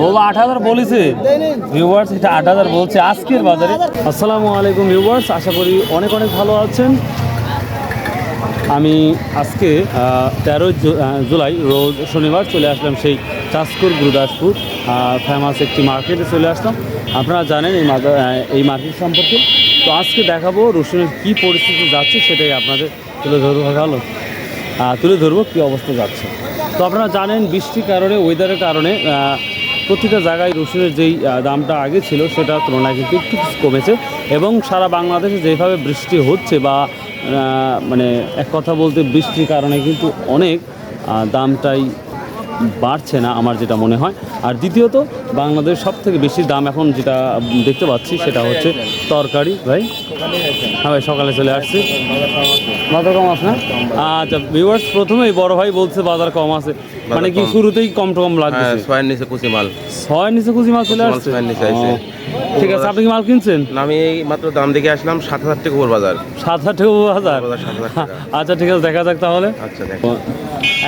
ও আট হাজার বলেছে। আট হাজার বলছে আজকের বাজারে। আসসালামু আলাইকুম আশা করি অনেক অনেক ভালো আমি আজকে তেরোই জুলাই, রোজ শনিবার চলে আসলাম সেই চাষকুর গুরুদাসপুর ফেমাস একটি মার্কেটে চলে আসলাম। আপনারা জানেন এই এই মার্কেট সম্পর্কে। তো আজকে দেখাবো রসুনের কী পরিস্থিতি যাচ্ছে, সেটাই আপনাদের তুলে ধরবো, ভালো। তুলে ধরবো কী অবস্থা যাচ্ছে। তো আপনারা জানেন বৃষ্টির কারণে ওয়েদারের কারণে প্রতিটা জায়গায় রসুনের যেই দামটা আগে ছিল সেটা তুলনায় কিন্তু একটু কমেছে এবং সারা বাংলাদেশে যেভাবে বৃষ্টি হচ্ছে বা মানে এক কথা বলতে বৃষ্টির কারণে কিন্তু অনেক দামটাই বাড়ছে না আমার যেটা মনে হয়। আর দ্বিতীয়ত, বাংলাদেশ সব থেকে বেশি দাম এখন যেটা দেখতে পাচ্ছি সেটা হচ্ছে তরকারি, ভাই। হ্যাঁ ভাই, সকালে চলে আসছি। বাজার কম আছে না? আচ্ছা ভিউয়ার্স প্রথমেই বড় ভাই বলছে বাজার কম আছে। মানে কি শুরুতেই কম টম হ্যাঁ লাগছে ছয়ের নিচে কুচি মাল। ছয় নিচে কুচি মাছ চলে আসছে? ছয়ের নিচে আইছে। ঠিক আছে আপনি কি মাল কিনছেন? আমি এই মাত্র দাম দেখে আসলাম সাত হাজার টাকা উপর বাজার। সাত হাজার টাকা হাজার বাজার আচ্ছা ঠিক আছে দেখা যাক তাহলে। আচ্ছা দেখো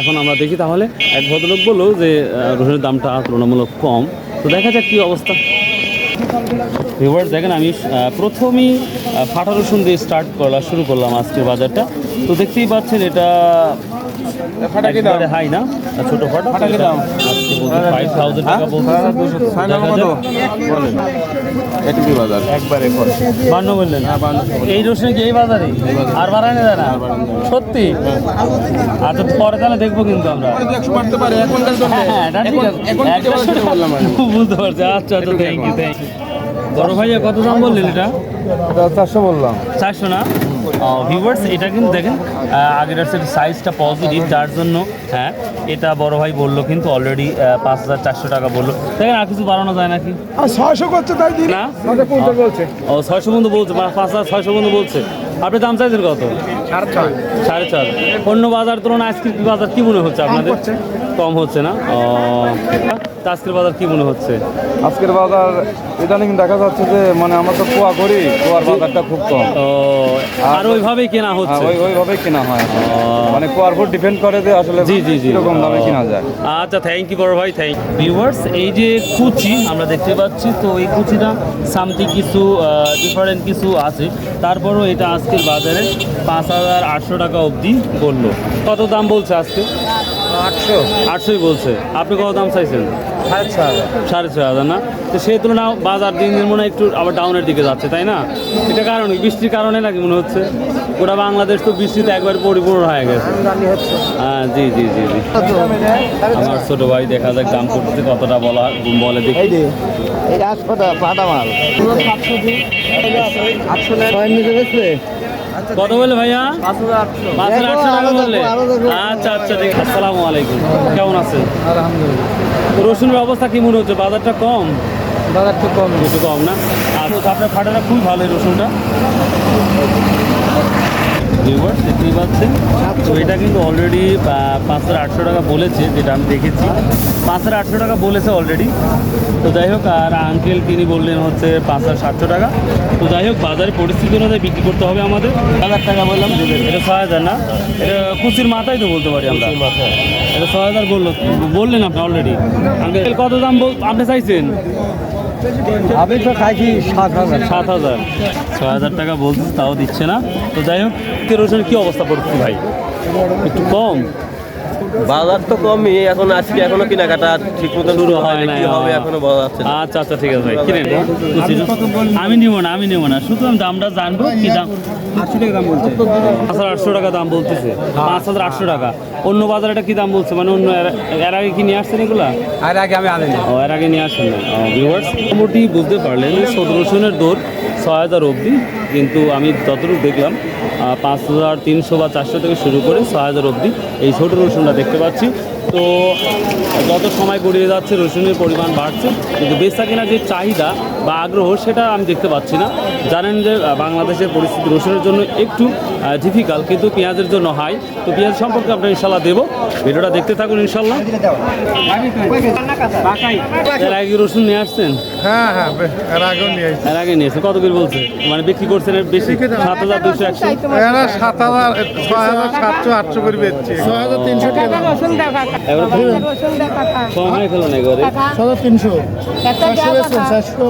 এখন আমরা দেখি তাহলে এক ভদ্রলোক বলল যে রসুনের দামটা তুলনামূলক কম। তো দেখা যাক কী অবস্থা। ভিউয়ার্স দেখেন আমি প্রথমেই ফাটা রসুন দিয়ে স্টার্ট করলাম শুরু করলাম আজকের বাজারটা। তো দেখতেই পাচ্ছেন এটা হাই না ছোট ফাটা ফাইভ থাউজেন্ড টাকা বলতে বাজার। একবারে বান্ন বললেন? এই রসুন কি এই বাজারে? আর বাড়ানো যায় না? সত্যি? আচ্ছা পরে তাহলে দেখব কিন্তু আমরা। পারে এখনকার জন্য হ্যাঁ, বুঝতে পারছি আচ্ছা আচ্ছা থ্যাংক ইউ থ্যাংক বড় ভাইয়া কত দাম বললেন এটা? চারশো বললাম। চারশো না? ভিউয়ার্স এটা কিন্তু দেখেন আগের সেটা সাইজটা পজিটিভ যার জন্য হ্যাঁ এটা বড় ভাই বলল কিন্তু অলরেডি পাঁচ হাজার চারশো টাকা বলল। দেখেন আর কিছু বাড়ানো যায় নাকি? আর ছয়শো করছে তাই না? বলছে? ও ছয়শো বন্ধু বলছে পাঁচ হাজার ছয়শো বন্ধু বলছে। আপনি দাম চাইছেন কত? সাড়ে চার অন্য বাজার তুলনায় আজকের বাজার কি মনে হচ্ছে আপনাদের? কম হচ্ছে। না? আজকের বাজার কি মনে হচ্ছে? আজকের বাজার ইদানিং দেখা যাচ্ছে যে মানে আমরা তো কুয়া করি কুয়ার বাজারটা খুব কম। আর ওইভাবেই কেনা হ্যাঁ, হচ্ছে? ওইভাবেই কেনা হয় মানে কুয়ার উপর ডিপেন্ড করে যে আসলে জি জি জি। কীরকম দামে কেনা যায়। আচ্ছা থ্যাংক ইউ বড় ভাই থ্যাংক ভিউয়ার্স এই যে কুচি আমরা দেখতে পাচ্ছি তো এই কুচিটা সামথিং কিছু ডিফারেন্ট কিছু আছে। তারপরও এটা আজকের বাজারে পাঁচ হাজার আটশো টাকা অবধি বলল। কত দাম বলছে আজকে? আটশো। আটশোই বলছে। আপনি কত দাম চাইছেন? সাড়ে ছয় হাজার। সাড়ে ছয় হাজার না? তো সেই তুলনায় বাজার দিন দিন মনে হয় একটু আবার ডাউনের দিকে যাচ্ছে তাই না? এটা কারণ বৃষ্টির কারণে নাকি মনে হচ্ছে? গোটা বাংলাদেশ তো বৃষ্টিতে একবার পরিপূর্ণ হয়ে গেছে। হ্যাঁ জি জি জি জি। আমার ছোট ভাই দেখা যাক দাম করতে কতটা বলা বলে দেখি। পাটা মাল? আটশো কত বলে ভাইয়া? পাঁচ হাজার আটশো। টাকা বললে? আচ্ছা আচ্ছা ঠিক আসসালামু আলাইকুম। কেমন আছেন? আলহামদুলিল্লাহ। রসুনের অবস্থা কি মনে হচ্ছে? বাজারটা কম? বাজার তো কম। একটু কম না? আর তো আপনার ফাটাটা খুব ভালো রসুনটা। ভিউয়ার্স দেখতেই পাচ্ছেন। তো এটা কিন্তু অলরেডি পাঁচ হাজার আটশো টাকা বলেছে যেটা আমি দেখেছি। পাঁচ হাজার আটশো টাকা বলেছে অলরেডি তো যাই হোক আর আঙ্কেল তিনি বললেন হচ্ছে পাঁচ হাজার সাতশো টাকা। তো যাই হোক বাজারে পরিস্থিতি অনুযায়ী বিক্রি করতে হবে আমাদের। হাজার টাকা বললাম এটা ছয় হাজার না। এটা কুচির মাথায় তো বলতে পারি আমরা। এটা ছয় হাজার বলল বললেন আপনি অলরেডি আঙ্কেল কত দাম বল আপনি চাইছেন? আমি তো খাইছি সাত হাজার। সাত হাজার। ছয় হাজার টাকা বলছিস, তাও দিচ্ছে না। তো যাই হোক কেরোসিনের কী অবস্থা পড়ছে ভাই? একটু কম। বাজার তো কমই এখন আজকে এখনও কেনাকাটা ঠিক মতো শুরু হয় না কি হবে এখনও বলা যাচ্ছে আচ্ছা আচ্ছা ঠিক আছে ভাই। কিনেন আমি নিব না আমি নিব না। শুধু আমি দামটা জানব কি দাম? আটশো টাকা দাম বলছে। পাঁচ হাজার আটশো টাকা দাম বলতেছে। পাঁচ হাজার আটশো টাকা। অন্য বাজারে এটা কি দাম বলছে? মানে অন্য এর- এর আগে কি নিয়ে আসছেন এগুলা? আর আগে আমি আনিনি। ও এর আগে নিয়ে আসছেন না ভিউয়ার্স মোটামুটি বুঝতে পারলেন যে সতেরো রসুনের দর ছয় হাজার অবধি। কিন্তু আমি যতটুকু দেখলাম পাঁচ হাজার তিনশো বা চারশো থেকে শুরু করে ছয় হাজার অবধি এই ছোটো রসুনটা দেখতে পাচ্ছি। তো যত সময় গড়িয়ে যাচ্ছে, রসুনের পরিমাণ বাড়ছে। কিন্তু বেচা কেনা যে চাহিদা বা আগ্রহ সেটা আমি দেখতে পাচ্ছি না। জানেন যে বাংলাদেশের পরিস্থিতি রসুনের জন্য একটু ডিফিকাল্ট কিন্তু পেঁয়াজের জন্য হাই তো পেঁয়াজ সম্পর্কে আপনার ইনশাল্লাহ দেবো। ভিডিওটা দেখতে থাকুন ইনশাল্লাহ এর আগে রসুন নিয়ে আসছেন? হ্যাঁ হ্যাঁ এর নিয়ে আগে নিয়েছে কত করে বলছে? মানে বিক্রি করছেন বেশি? সাত হাজার দুশো একশো। সাত হাজার ছয় হাজার সাতশো আটশো করে বেচছে। ছয় হাজার তিনশো টাকা এবার না ছয় হাজার তিনশো। চারশো।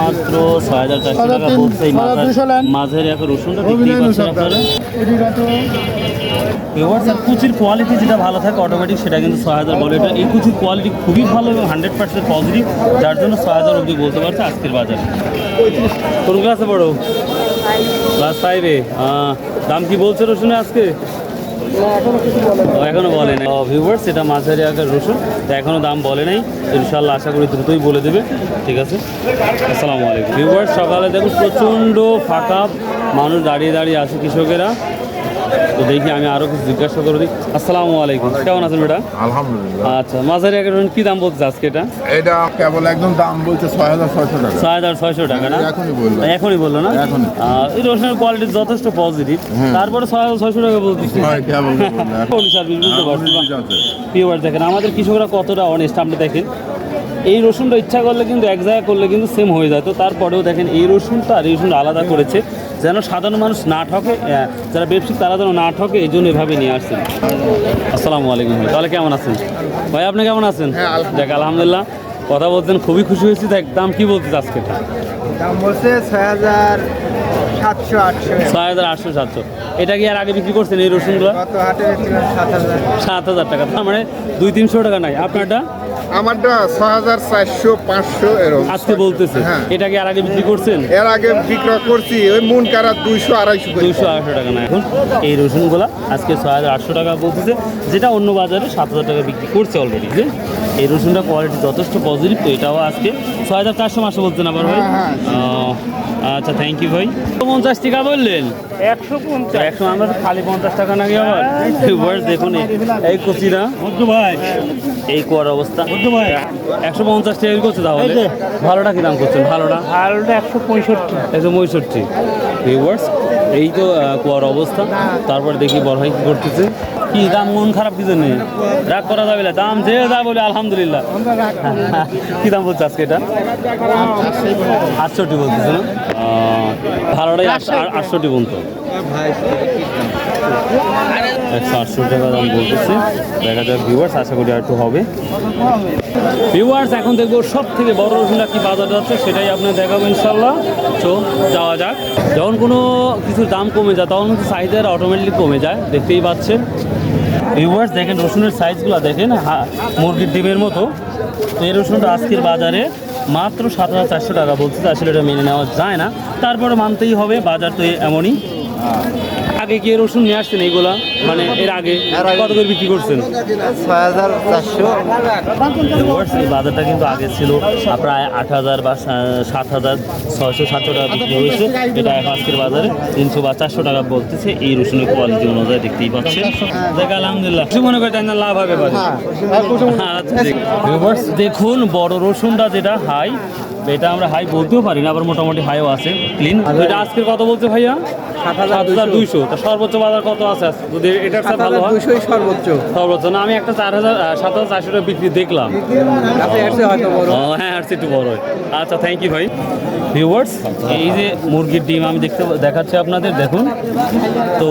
মাত্র ছয় হাজার চারশো টাকা। মাঝের এখন রসুনটা আপনারা। ভিউয়ার্স আর কুচির কোয়ালিটি যেটা ভালো থাকে অটোমেটিক সেটা কিন্তু ছয় হাজার বলে। এটা এই কুচির কোয়ালিটি খুবই ভালো এবং হান্ড্রেড পার্সেন্ট পজিটিভ যার জন্য ছয় হাজার অবধি বলতে পারছে আজকের বাজারে। কোন ক্লাসে পড়ো? ক্লাস ফাইভে দাম কি বলছে রসুনে আজকে? ও, এখনও বলে নাই। ভিউয়ার্স এটা মাঝারি আকার রসুন তো এখনও দাম বলে নাই। ইনশাল্লাহ আশা করি দ্রুতই বলে দেবে। ঠিক আছে? আসসালামু আলাইকুম। ভিউয়ার্স সকালে দেখুন প্রচণ্ড ফাঁকা। মানুষ দাঁড়িয়ে দাঁড়িয়ে আছে কৃষকেরা। তো দেখি আমি আরও কিছু জিজ্ঞাসা করে দিই। আসসালামু আলাইকুম। কেমন আছেন বেটা? আলহামদুলিল্লাহ। আচ্ছা মাঝারি রসুন কী দাম বলছে আজকে এটা? এটা কেবল একদম দাম বলছে ছয় হাজার ছয়শো টাকা। ছয় হাজার ছয়শো টাকা না? এখনই বললাম এখনই বলল না? এখনই। এই রসুনের কোয়ালিটি যথেষ্ট পজিটিভ তারপরে ছয় হাজার ছয়শো টাকা বলতেছি। হয় সার্ভিস বুঝতে পারছি। পিওর দেখেন আমাদের কৃষকরা কতটা অনেস্ট আপনি দেখেন। এই রসুনটা ইচ্ছা করলে কিন্তু এক জায়গায় করলে কিন্তু সেম হয়ে যায়। তো তারপরেও দেখেন এই রসুনটা আর এই রসুনটা আলাদা করেছে। যেন সাধারণ মানুষ না ঠকে যারা ব্যবসায়িক তারা যেন না ঠকে এই জন্য এভাবে নিয়ে আসছেন। আসসালামু আলাইকুম তাহলে কেমন আছেন? ভাই আপনি কেমন আছেন? দেখ আলহামদুলিল্লাহ। কথা বলছেন খুবই খুশি হয়েছি। দেখ দাম কি বলছিস আজকে? দাম বলছে ছয় হাজার সাতশো আটশো। ছয় হাজার আটশো সাতশো। এটা কি আর আগে বিক্রি করছেন এই রসুনগুলো? সাত হাজার টাকা। তার মানে দুই তিনশো টাকা নাই। আপনারটা? আমারটা ছ হাজার চারশো পাঁচশো এরকম। আজকে বলতেছে হ্যাঁ। এটা কি আর আগে বিক্রি করছেন? এর আগে বিক্রয় করছি ওই মন কারা দুইশো আড়াইশো দুইশো আড়াইশো টাকা না এখন। এই রসুনগুলা আজকে ছ হাজার আটশো টাকা বলতেছে যেটা অন্য বাজারে সাত হাজার টাকা বিক্রি করছে অলরেডি যে এই রসুনটা কোয়ালিটি যথেষ্ট পজিটিভ তো এটাও আজকে। ছ হাজার চারশো মাসে বলছেন আবার ভাই। ও, আচ্ছা থ্যাংক ইউ ভাই। পঞ্চাশ টাকা বললেন? একশো পঞ্চাশ। একশো আমরা খালি পঞ্চাশ টাকা নাকি আবার ভিউয়ার্স দেখুন এই- এই কচিরা ভাই। এই কুয়ার অবস্থা। ভাই। একশো পঞ্চাশ টাকা করছে তাহলে। ভালোটা কি দাম করছেন? ভালোটা? আলুটা একশো পঁয়ষট্টি। একশো পঁয়ষট্টি। ভিউয়ার্স এই তো কুয়ার অবস্থা। তারপরে দেখি বড় ভাই কি করতেছে। কি দাম, মন খারাপ কি জন্য? রাগ করা যাবে না, দাম যে যা বলে আলহামদুলিল্লাহ। কি দাম বলছে আজকে এটা? আটষট্টি বলতেছে না ভালোটাই আটষট্টি বলতো। একশো টাকা দেখা যাক ভিউয়ার্স আর একটু হবে। ভিউয়ার্স এখন দেখব সব থেকে বড় কি বাজার সেটাই ইনশাল্লাহ যাওয়া যাক। যখন কোনো কিছুর দাম কমে যায়, তখন কিন্তু চাহিদার অটোমেটিক কমে যায়, দেখতেই পাচ্ছেন। ভিউয়ার্স দেখেন, রসুনের সাইজগুলো দেখেন মুরগির ডিমের মতো। তো এই রসুনটা আজকের বাজারে মাত্র সাত হাজার চারশো টাকা বলছে, আসলে এটা মেনে নেওয়া যায় না। তারপরে মানতেই হবে, বাজার তো এমনই। আগে কি রসুন নিয়ে আসছেন এইগুলা? মানে এর আগে? কত করে বিক্রি করছেন? ছয় হাজার চারশো। বাজারটা কিন্তু আগে ছিল প্রায় আট হাজার বা সাত হাজার ছয়শো সাতশো টাকা বিক্রি হয়েছে। এটা এখন আজকের বাজারে তিনশো বা চারশো টাকা বলতেছে। এই রসুনের কোয়ালিটি অনুযায়ী দেখতেই পাচ্ছেন। দেখ আলহামদুলিল্লাহ। কিছু মনে করেন লাভ হবে বাজারে? আচ্ছা, দেখুন। বড় রসুনটা যেটা হাই এটা আমরা হাই বলতেও পারি না আবার মোটামুটি হাইও আছে। ক্লিন এটা আজকের কত বলছে ভাইয়া? সাত হাজার দুইশো। তা সর্বোচ্চ বাজার কত আছে? যদি এটার ভালো হয়। সর্বোচ্চ। সর্বোচ্চ। না আমি একটা চার হাজার সাত হাজার চারশো টাকা বিক্রি দেখলাম। হ্যাঁ আসছে একটু বড়। আচ্ছা থ্যাংক ইউ ভাই। ভিউয়ার্স এই যে মুরগির ডিম আমি দেখতে দেখাচ্ছি আপনাদের দেখুন। তো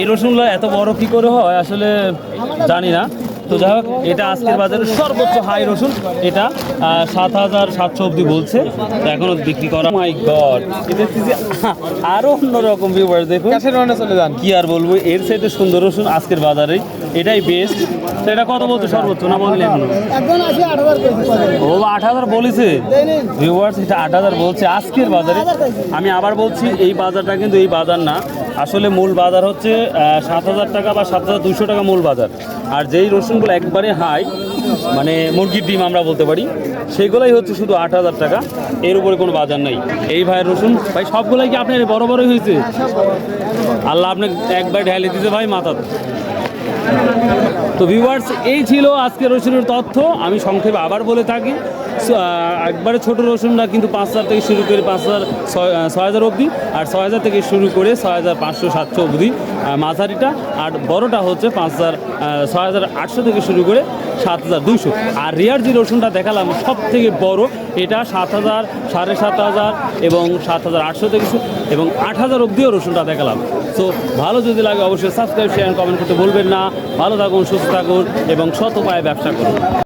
এই রসুনগুলো এত বড় কি করে হয়? আসলে জানি না। তো যাই হোক এটা আজকের বাজারে সর্বোচ্চ হাই রসুন। এটা সাত হাজার সাতশো অব্দি বলছে। তো এখনও বিক্রি করা মাই গড এটা হচ্ছে আরও অন্যরকম ভিউয়ার্স দেখুন। চলে যান। কি আর বলব এর সাথে সুন্দর রসুন আজকের বাজারে। এটাই বেস্ট তো এটা কত বলছে সর্বোচ্চ না বললেন ও আট হাজার বলেছে? ভিউয়ার্স এটা আট হাজার বলছে আজকের বাজারে। আমি আবার বলছি এই বাজারটা কিন্তু এই বাজার না। আসলে মূল বাজার হচ্ছে সাত হাজার টাকা বা সাত হাজার দুশো টাকা মূল বাজার। আর যেই রসুনগুলো একবারে হাই মানে মুরগির ডিম আমরা বলতে পারি, সেগুলোই হচ্ছে শুধু আট হাজার টাকা। এর উপরে কোনো বাজার নাই। এই ভাইয়ের রসুন, ভাই, সবগুলাই কি আপনার বড় বড়ই হয়েছে? আল্লাহ আপনাকে একবার ঢেলে দিতে ভাই মাথা তো ভিউয়ার্স এই ছিল আজকে রসুনের তথ্য। আমি সংক্ষেপে আবার বলে থাকি একবারে ছোট রসুনটা কিন্তু পাঁচ হাজার থেকে শুরু করে পাঁচ হাজার ছয় হাজার অবধি, আর ছয় হাজার থেকে শুরু করে ছয় হাজার পাঁচশো সাতশো অবধি মাঝারিটা, আর বড়টা হচ্ছে পাঁচ হাজার ছয় হাজার আটশো থেকে শুরু করে সাত হাজার দুইশো। আর রিয়ার যে রসুনটা দেখালাম সব থেকে বড়, এটা সাত হাজার, সাড়ে সাত হাজার এবং সাত হাজার আটশো থেকে এবং আট হাজার অবধিও রসুনটা দেখালাম। সো ভালো যদি লাগে অবশ্যই সাবস্ক্রাইব শেয়ার কমেন্ট করতে বলবেন না। ভালো থাকুন, সুস্থ থাকুন এবং শত পায়ে ব্যবসা করুন।